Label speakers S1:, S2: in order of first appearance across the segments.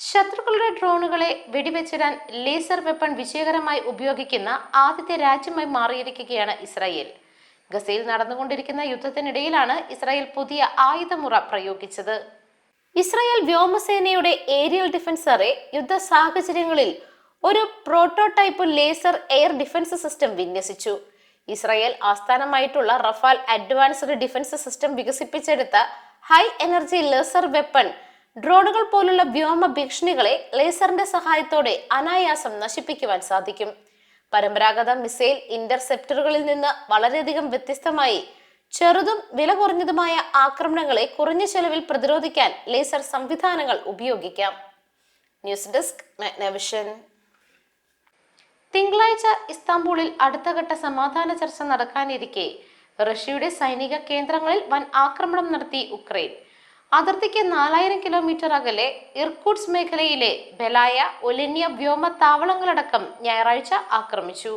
S1: ശത്രുക്കളുടെ ഡ്രോണുകളെ വെടിവെച്ചിടാൻ laser weapon വിജയകരമായി ഉപയോഗിക്കുന്ന ആദ്യത്തെ രാജ്യമായി മാറിയിരിക്കുകയാണ് ഇസ്രായേൽ. ഗസയിൽ നടന്നുകൊണ്ടിരിക്കുന്ന യുദ്ധത്തിനിടയിലാണ് ഇസ്രായേൽ പുതിയ ആയുധമുറ പ്രയോഗിച്ചത്. ഇസ്രായേൽ വ്യോമസേനയുടെ ഏരിയൽ ഡിഫൻസറെ യുദ്ധ സാഹചര്യങ്ങളിൽ ഒരു prototype laser air defence system വിന്യസിച്ചു. Israel ആസ്ഥാനമായിട്ടുള്ള റഫാൽ അഡ്വാൻസ്ഡ് ഡിഫൻസ് സിസ്റ്റം വികസിപ്പിച്ചെടുത്ത ഹൈ എനർജി ലേസർ വെപ്പൺ ഡ്രോണുകൾ പോലുള്ള വ്യോമ ഭീഷണികളെ ലേസറിന്റെ സഹായത്തോടെ അനായാസം നശിപ്പിക്കുവാൻ സാധിക്കും. പരമ്പരാഗത മിസൈൽ ഇന്റർസെപ്റ്ററുകളിൽ നിന്ന് വളരെയധികം വ്യത്യസ്തമായി ചെറുതും വില കുറഞ്ഞതുമായ ആക്രമണങ്ങളെ കുറഞ്ഞ ചെലവിൽ പ്രതിരോധിക്കാൻ ലേസർ സംവിധാനങ്ങൾ ഉപയോഗിക്കാം. News desk Magnavision. തിങ്കളാഴ്ച ഇസ്താംബൂളിൽ അടുത്തഘട്ട സമാധാന ചർച്ച നടക്കാനിരിക്കെ. റഷ്യയുടെ സൈനിക കേന്ദ്രങ്ങളിൽ വൻ ആക്രമണം നടത്തി ഉക്രൈൻ. അതിർത്തിക്ക് നാലായിരം കിലോമീറ്റർ അകലെ ഇർക്കുട്സ് മേഖലയിലെ ബെലായ ഒലിന്യ വ്യോമ താവളങ്ങളടക്കം ഞായറാഴ്ച ആക്രമിച്ചു.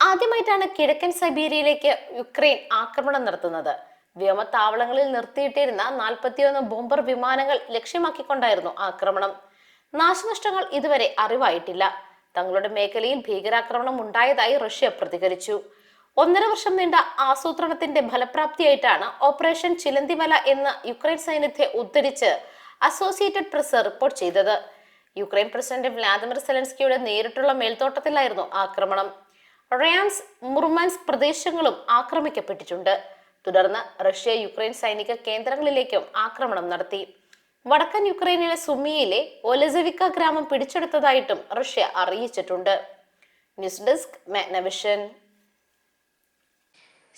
S1: ആദ്യമായിട്ടാണ് കിഴക്കൻ സൈബീരിയയിലേക്ക് യുക്രൈൻ ആക്രമണം നടത്തുന്നത്. വ്യോമത്താവളങ്ങളിൽ നിർത്തിയിട്ടിരുന്ന നാൽപ്പത്തിയൊന്ന് ബോംബർ വിമാനങ്ങൾ ലക്ഷ്യമാക്കിക്കൊണ്ടായിരുന്നു ആക്രമണം. നാശനഷ്ടങ്ങൾ ഇതുവരെ അറിവായിട്ടില്ല. തങ്ങളുടെ മേഖലയിൽ ഭീകരാക്രമണം ഉണ്ടായതായി റഷ്യ പ്രതികരിച്ചു. ഒന്നര വർഷം നീണ്ട ആസൂത്രണത്തിന്റെ ഫലപ്രാപ്തിയായിട്ടാണ് ഓപ്പറേഷൻ ചിലന്തിമല എന്ന യുക്രൈൻ സൈന്യത്തെ ഉദ്ധരിച്ച് അസോസിയേറ്റഡ് പ്രസ് റിപ്പോർട്ട് ചെയ്തത്. യുക്രൈൻ പ്രസിഡന്റ് വ്ലാദിമിർ സെലൻസ്കിയുടെ നേരിട്ടുള്ള മേൽത്തോട്ടത്തിലായിരുന്നു ആക്രമണം. റയാൻസ് മുർമാൻസ് പ്രദേശങ്ങളും ആക്രമിക്കപ്പെട്ടിട്ടുണ്ട്. തുടർന്ന് റഷ്യ യുക്രൈൻ സൈനിക കേന്ദ്രങ്ങളിലേക്കും ആക്രമണം നടത്തി. വടക്കൻ യുക്രൈനിലെ സുമിയിലെ ഒലസവിക്ക ഗ്രാമം പിടിച്ചെടുത്തതായിട്ടും റഷ്യ അറിയിച്ചിട്ടുണ്ട്. News desk Magnavision.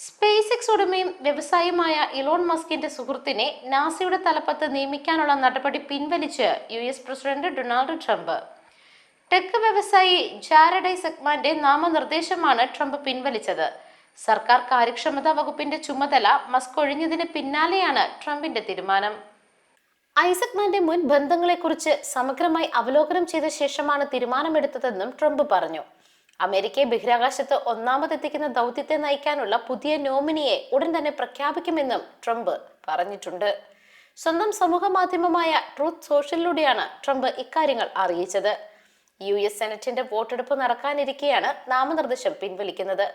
S1: Space X ഉടമയും വ്യവസായിയുമായ ഇലോൺ മസ്കിന്റെ സുഹൃത്തിനെ നാസയുടെ തലപ്പത്ത് നിയമിക്കാനുള്ള നടപടി പിൻവലിച്ച് U S president Donald Trump. Tech വ്യവസായി ജാരഡൈ സെഗ്മാന്റെ നാമനിർദ്ദേശമാണ് ട്രംപ് പിൻവലിച്ചത്. സർക്കാർ കാര്യക്ഷമതാ വകുപ്പിന്റെ ചുമതല മസ്ക് ഒഴിഞ്ഞതിന് പിന്നാലെയാണ് ട്രംപിന്റെ തീരുമാനം. ഐസക്മാന്റെ മുൻ ബന്ധങ്ങളെക്കുറിച്ച് സമഗ്രമായി അവലോകനം ചെയ്ത ശേഷമാണ് തീരുമാനമെടുത്തതെന്നും ട്രംപ് പറഞ്ഞു. അമേരിക്കയെ ബഹിരാകാശത്ത് ഒന്നാമതെത്തിക്കുന്ന ദൗത്യത്തെ നയിക്കാനുള്ള പുതിയ നോമിനിയെ ഉടൻ തന്നെ പ്രഖ്യാപിക്കുമെന്നും ട്രംപ് പറഞ്ഞിട്ടുണ്ട്. സ്വന്തം സമൂഹ മാധ്യമമായ ട്രൂത്ത് സോഷ്യലിലൂടെയാണ് ട്രംപ് ഇക്കാര്യങ്ങൾ അറിയിച്ചത്. യു എസ് സെനറ്റിന്റെ വോട്ടെടുപ്പ് നടക്കാനിരിക്കെയാണ് നാമനിർദ്ദേശം പിൻവലിക്കുന്നത്.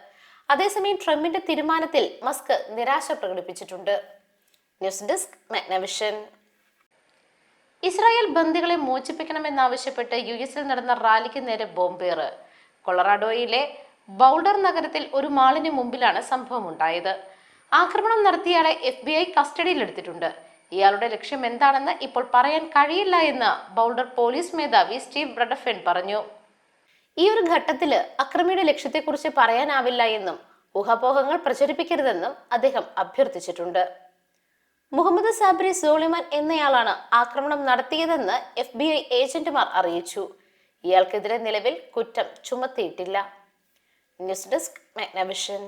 S1: അതേസമയം ട്രംപിന്റെ തീരുമാനത്തിൽ മസ്ക് നിരാശ പ്രകടിപ്പിച്ചിട്ടുണ്ട്. News desk Magnavision. ഇസ്രായേൽ ബന്ദികളെ മോചിപ്പിക്കണമെന്നാവശ്യപ്പെട്ട് യു എസിൽ നടന്ന റാലിക്ക് നേരെ ബോംബേറ്. കൊളറാഡോയിലെ ബൗൾഡർ നഗരത്തിൽ ഒരു മാളിന് മുമ്പിലാണ് സംഭവം ഉണ്ടായത് ആക്രമണം നടത്തിയയാളെ എഫ് ബി ഐ കസ്റ്റഡിയിലെടുത്തിട്ടുണ്ട്. ഇയാളുടെ ലക്ഷ്യം എന്താണെന്ന് ഇപ്പോൾ പറയാൻ കഴിയില്ല എന്ന് ബൗൾഡർ പോലീസ് മേധാവി സ്റ്റീവ് ബ്രഡഫെൻ പറഞ്ഞു. ഈ ഒരു ഘട്ടത്തിൽ അക്രമിയുടെ ലക്ഷ്യത്തെക്കുറിച്ച് പറയാനാവില്ല എന്നും ഊഹാപോഹങ്ങൾ പ്രചരിപ്പിക്കരുതെന്നും അദ്ദേഹം അഭ്യർത്ഥിച്ചിട്ടുണ്ട്. മുഹമ്മദ് സാബ്രി സോളിമാൻ എന്നയാളാണ് ആക്രമണം നടത്തിയതെന്ന് എഫ് ബി ഐ ഏജന്റുമാർ അറിയിച്ചു. ഇയാൾക്കെതിരെ നിലവിൽ കുറ്റം ചുമത്തിയിട്ടില്ല. News desk Magnavision.